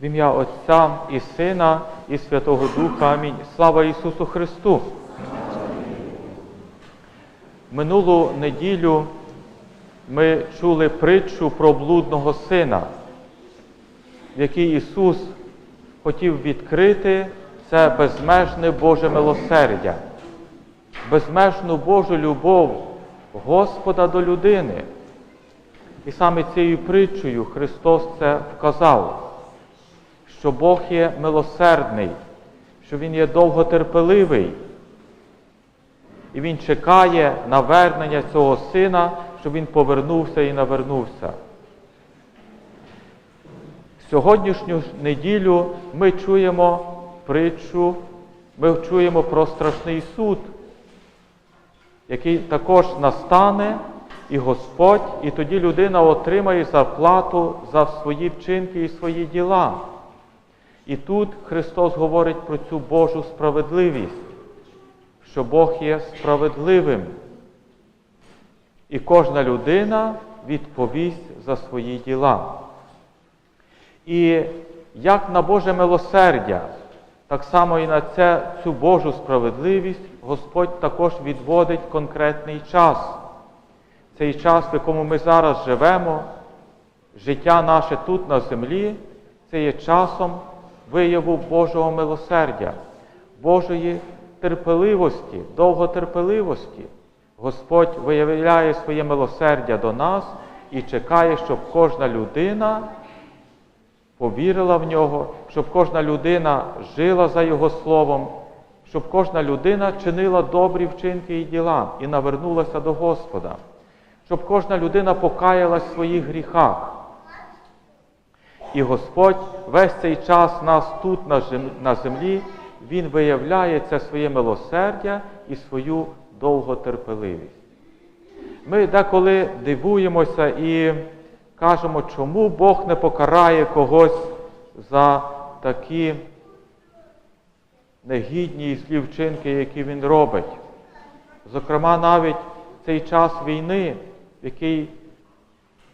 В ім'я Отця і Сина, і Святого Духа. Амінь. Слава Ісусу Христу! Минулу неділю ми чули притчу про блудного сина, в якій Ісус хотів відкрити це безмежне Боже милосердя, безмежну Божу любов Господа до людини. І саме цією притчею Христос це вказав, що Бог є милосердний, що Він є довготерпеливий. І Він чекає навернення цього сина, щоб він повернувся і навернувся. Сьогоднішню неділю ми чуємо притчу, ми чуємо про страшний суд, який також настане, і Господь, і тоді людина отримає зарплату за свої вчинки і свої діла. І тут Христос говорить про цю Божу справедливість, що Бог є справедливим. І кожна людина відповість за свої діла. І як на Боже милосердя, так само і на це, цю Божу справедливість Господь також відводить конкретний час. Цей час, в якому ми зараз живемо, життя наше тут на землі, це є часом вияву Божого милосердя, Божої терпеливості, довготерпеливості. Господь виявляє своє милосердя до нас і чекає, щоб кожна людина повірила в нього, щоб кожна людина жила за Його словом, щоб кожна людина чинила добрі вчинки і діла і навернулася до Господа, щоб кожна людина покаялась в своїх гріхах. І Господь весь цей час нас тут, на землі, Він виявляє це своє милосердя і свою довготерпеливість. Ми деколи дивуємося і кажемо, чому Бог не покарає когось за такі негідні і злі вчинки, які Він робить. Зокрема, навіть цей час війни, який,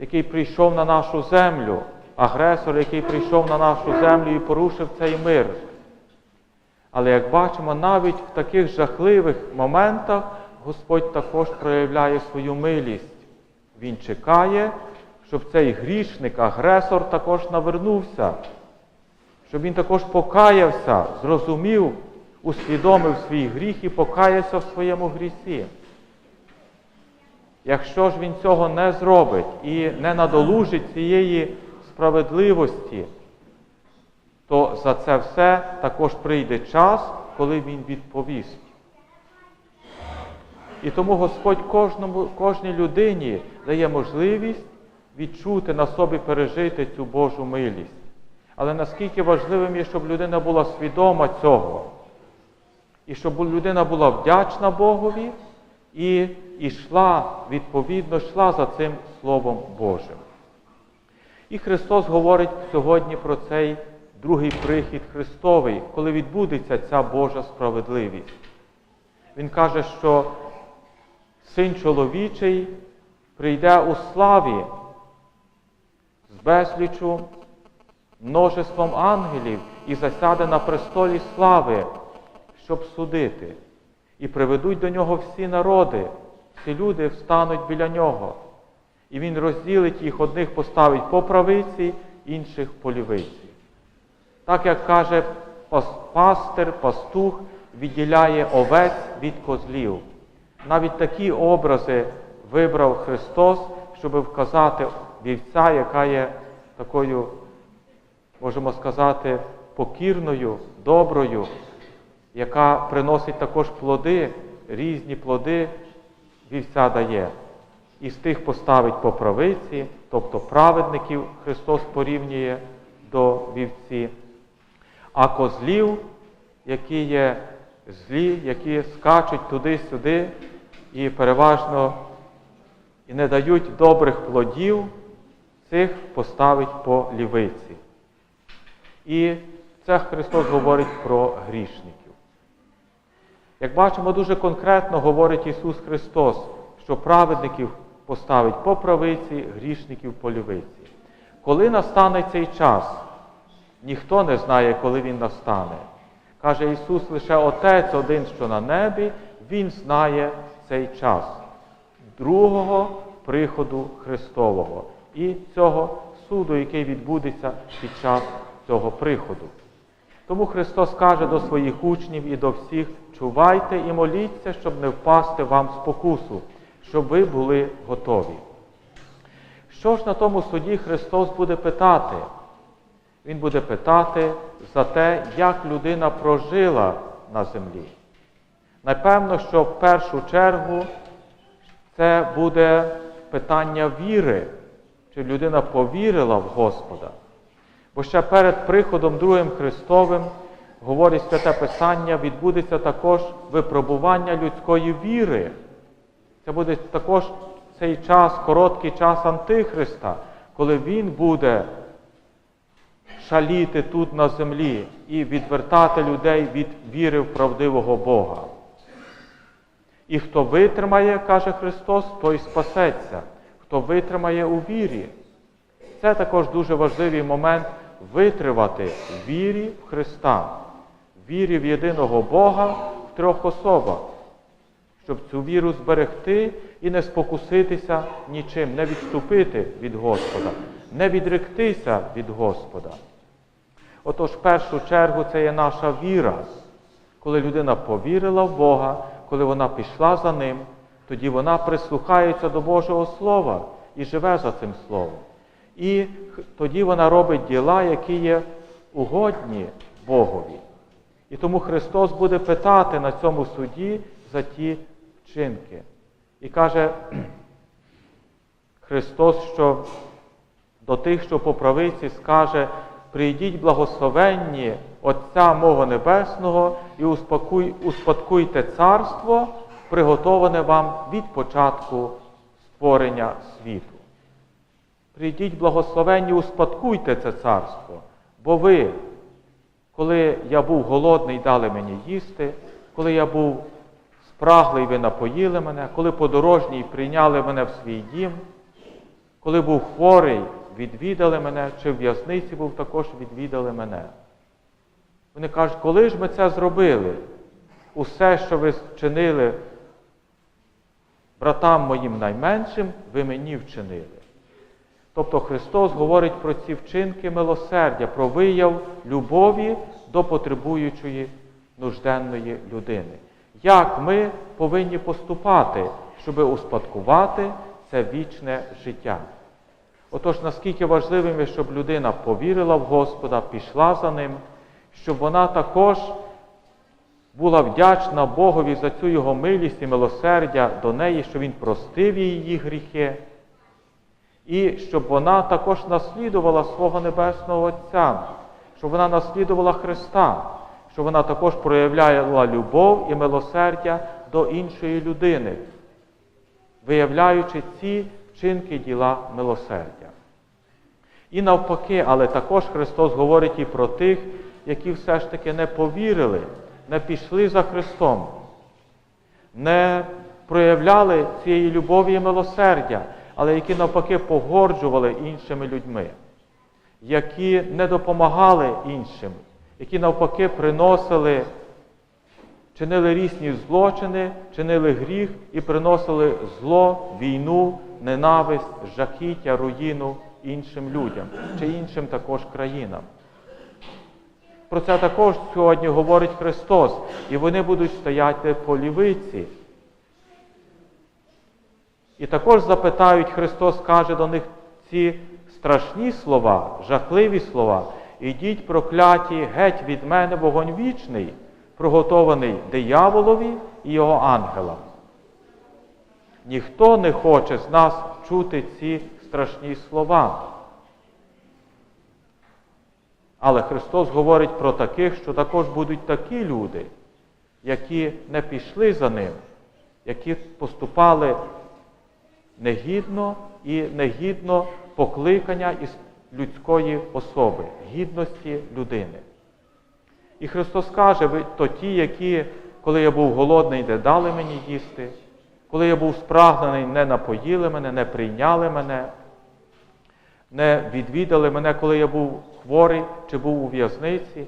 який прийшов на нашу землю, агресор, який прийшов на нашу землю і порушив цей мир. Але як бачимо, навіть в таких жахливих моментах Господь також проявляє свою милість. Він чекає, щоб цей грішник, агресор також навернувся, щоб він також покаявся, зрозумів, усвідомив свій гріх і покаявся в своєму грісі. Якщо ж він цього не зробить і не надолужить цієї справедливості, то за це все також прийде час, коли він відповість. І тому Господь кожному, кожній людині дає можливість відчути на собі пережити цю Божу милість. Але наскільки важливим є, щоб людина була свідома цього, і щоб людина була вдячна Богові і йшла, відповідно, йшла за цим Словом Божим. І Христос говорить сьогодні про цей другий прихід Христовий, коли відбудеться ця Божа справедливість. Він каже, що Син чоловічий прийде у славі з безлічу множеством ангелів і засяде на престолі слави, щоб судити. І приведуть до нього всі народи, всі люди встануть біля нього. І він розділить їх, одних поставить по правиці, інших по лівиці. Так як каже пастир, пастух відділяє овець від козлів. Навіть такі образи вибрав Христос, щоб вказати вівця, яка є такою, можемо сказати, покірною, доброю, яка приносить також плоди, різні плоди вівця дає. І з тих поставить по правиці, тобто праведників Христос порівнює до вівці, а козлів, які є злі, які скачуть туди-сюди і переважно і не дають добрих плодів, цих поставить по лівиці. І це Христос говорить про грішників. Як бачимо, дуже конкретно говорить Ісус Христос, що праведників поставить по правиці, грішників по лівиці. Коли настане цей час, Ніхто не знає, коли він настане. Каже Ісус, лише Отець один, що на небі, Він знає цей час другого приходу Христового і цього суду, який відбудеться під час цього приходу. Тому Христос каже до своїх учнів і до всіх: чувайте і моліться, щоб не впасти вам спокусу, щоб ви були готові. Що ж на тому суді Христос буде питати? Він буде питати за те, як людина прожила на землі. Напевно, що в першу чергу це буде питання віри, чи людина повірила в Господа. Бо ще перед приходом Другим Христовим, говорить Святе Писання, відбудеться також випробування людської віри. Це буде також цей час, короткий час Антихриста, коли Він буде шаліти тут на землі і відвертати людей від віри в правдивого Бога. І хто витримає, каже Христос, той спасеться, хто витримає у вірі. Це також дуже важливий момент витривати вірі в Христа, вірі в єдиного Бога в трьох особах, щоб цю віру зберегти і не спокуситися нічим, не відступити від Господа, не відректися від Господа. Отож, в першу чергу, це є наша віра. Коли людина повірила в Бога, коли вона пішла за Ним, тоді вона прислухається до Божого Слова і живе за цим Словом. І тоді вона робить діла, які є угодні Богові. І тому Христос буде питати на цьому суді за ті вчинки. І каже Христос, що до тих, що по правиці скаже, прийдіть благословенні Отця мого Небесного і успокуй, успадкуйте царство, приготоване вам від початку створення світу. Прийдіть благословенні, успадкуйте це царство, бо ви, коли я був голодний, дали мені їсти, коли я був спраглий, ви напоїли мене, коли подорожній прийняли мене в свій дім, коли був хворий, відвідали мене, чи в в'язниці був, також відвідали мене. Вони кажуть, коли ж ми це зробили? Усе, що ви вчинили братам моїм найменшим, ви мені вчинили. Тобто Христос говорить про ці вчинки милосердя, про вияв любові до потребуючої нужденної людини. Як ми повинні поступати, щоб успадкувати це вічне життя? Отож, наскільки важливим є, щоб людина повірила в Господа, пішла за Ним, щоб вона також була вдячна Богові за цю його милість і милосердя до неї, що Він простив її гріхи, і щоб вона також наслідувала свого Небесного Отця, щоб вона наслідувала Христа, щоб вона також проявляла любов і милосердя до іншої людини, виявляючи ці вчинки діла милосердя. І навпаки, але також Христос говорить і про тих, які все ж таки не повірили, не пішли за Христом, не проявляли цієї любові і милосердя, але які навпаки погорджували іншими людьми, які не допомагали іншим, які навпаки приносили, чинили різні злочини, чинили гріх і приносили зло, війну, ненависть, жахіття, руїну іншим людям чи іншим також країнам. Про це також сьогодні говорить Христос, і вони будуть стояти по лівиці. І також запитають, Христос каже до них ці страшні слова, жахливі слова. Ідіть прокляті геть від мене вогонь вічний, приготований дияволові і його ангелам. Ніхто не хоче з нас чути ці страшні слова. Але Христос говорить про таких, що також будуть такі люди, які не пішли за ним, які поступали негідно і негідно покликання із людської особи, гідності людини. І Христос каже, ви то ті, які, коли я був голодний, не дали мені їсти, коли я був спрагнений, не напоїли мене, не прийняли мене. не відвідали мене, коли я був хворий чи був у в'язниці.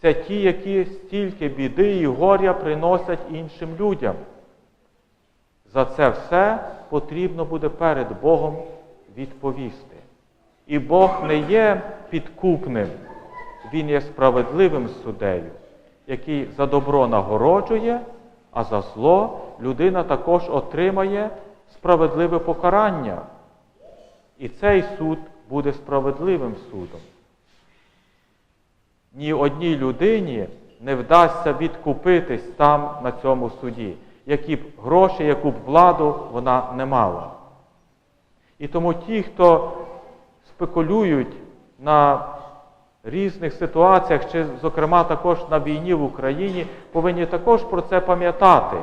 Це ті, які стільки біди і горя приносять іншим людям. За це все потрібно буде перед Богом відповісти. І Бог не є підкупним, Він є справедливим суддею, який за добро нагороджує, а за зло людина також отримає справедливе покарання. І цей суд буде справедливим судом. Ні одній людині не вдасться відкупитись там на цьому суді, які б гроші, яку б владу вона не мала. І тому ті, хто спекулюють на різних ситуаціях, чи, зокрема, також на війні в Україні, повинні також про це пам'ятати,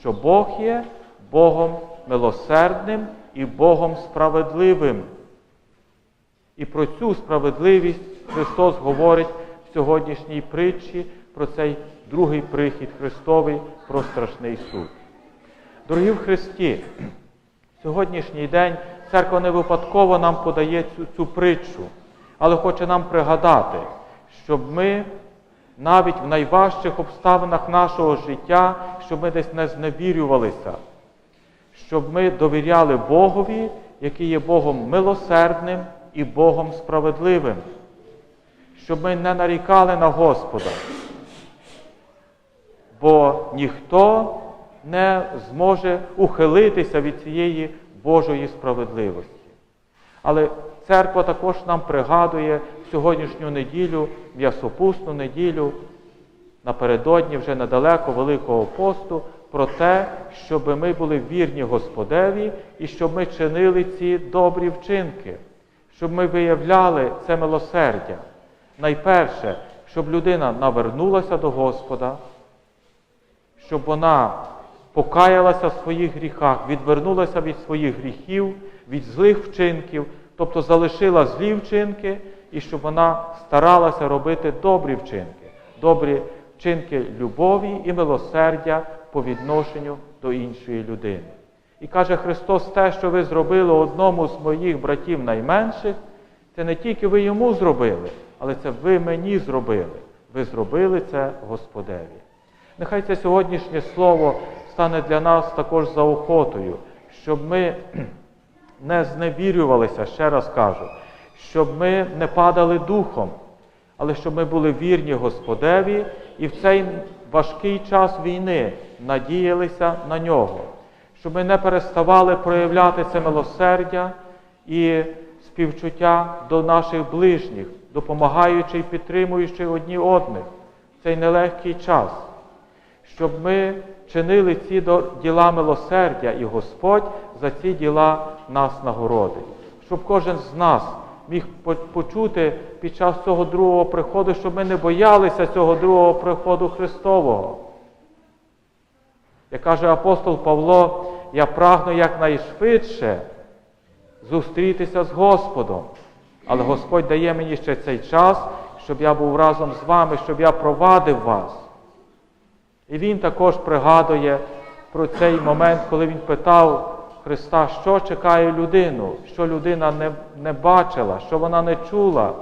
що Бог є Богом милосердним і Богом справедливим. І про цю справедливість Христос говорить в сьогоднішній притчі про цей другий прихід Христовий, про страшний суд. Дорогі в Христі, сьогоднішній день церква не випадково нам подає цю, цю притчу, але хоче нам пригадати, щоб ми навіть в найважчих обставинах нашого життя, щоб ми десь не зневірювалися, щоб ми довіряли Богові, який є Богом милосердним і Богом справедливим, щоб ми не нарікали на Господа, бо ніхто не зможе ухилитися від цієї Божої справедливості. Але церква також нам пригадує сьогоднішню неділю, м'ясопусну неділю, напередодні вже недалеко Великого посту, про те, щоб ми були вірні Господеві і щоб ми чинили ці добрі вчинки, щоб ми виявляли це милосердя. Найперше, щоб людина навернулася до Господа, щоб вона покаялася в своїх гріхах, відвернулася від своїх гріхів, від злих вчинків, тобто залишила злі вчинки, і щоб вона старалася робити добрі вчинки, добрі вчинки любові і милосердя по відношенню до іншої людини. І каже Христос, те, що ви зробили одному з моїх братів найменших, це не тільки ви йому зробили, але це ви мені зробили. Ви зробили це Господеві. Нехай це сьогоднішнє слово стане для нас також заохотою, щоб ми не зневірювалися, ще раз кажу, щоб ми не падали духом, але щоб ми були вірні Господеві і в цей важкий час війни надіялися на нього, щоб ми не переставали проявляти це милосердя і співчуття до наших ближніх, допомагаючи і підтримуючи одні одних в цей нелегкий час, щоб ми чинили ці діла милосердя, і Господь за ці діла нас нагородить, щоб кожен з нас міг почути під час цього другого приходу, щоб ми не боялися цього другого приходу Христового. Як каже апостол Павло, я прагну якнайшвидше зустрітися з Господом. Але Господь дає мені ще цей час, щоб я був разом з вами, щоб я провадив вас. І він також пригадує про цей момент, коли він питав Христа, що чекає людину, що людина не, не бачила, що вона не чула,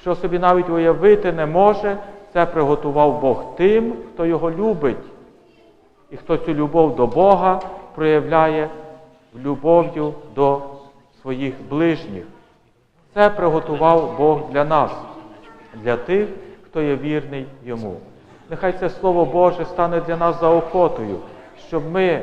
що собі навіть уявити не може, це приготував Бог тим, хто його любить. І хто цю любов до Бога проявляє любов'ю до своїх ближніх. Це приготував Бог для нас, для тих, хто є вірний йому. Нехай це Слово Боже стане для нас заохотою, щоб ми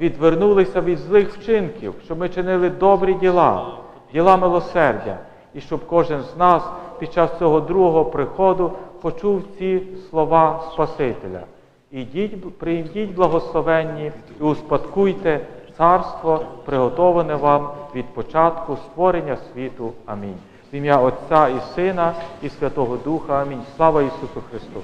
відвернулися від злих вчинків, щоб ми чинили добрі діла, діла милосердя, і щоб кожен з нас під час цього другого приходу почув ці слова Спасителя. Ідіть, прийдіть благословенні і успадкуйте царство, приготоване вам від початку створення світу. Амінь. В ім'я Отця і Сина, і Святого Духа. Амінь. Слава Ісусу Христу!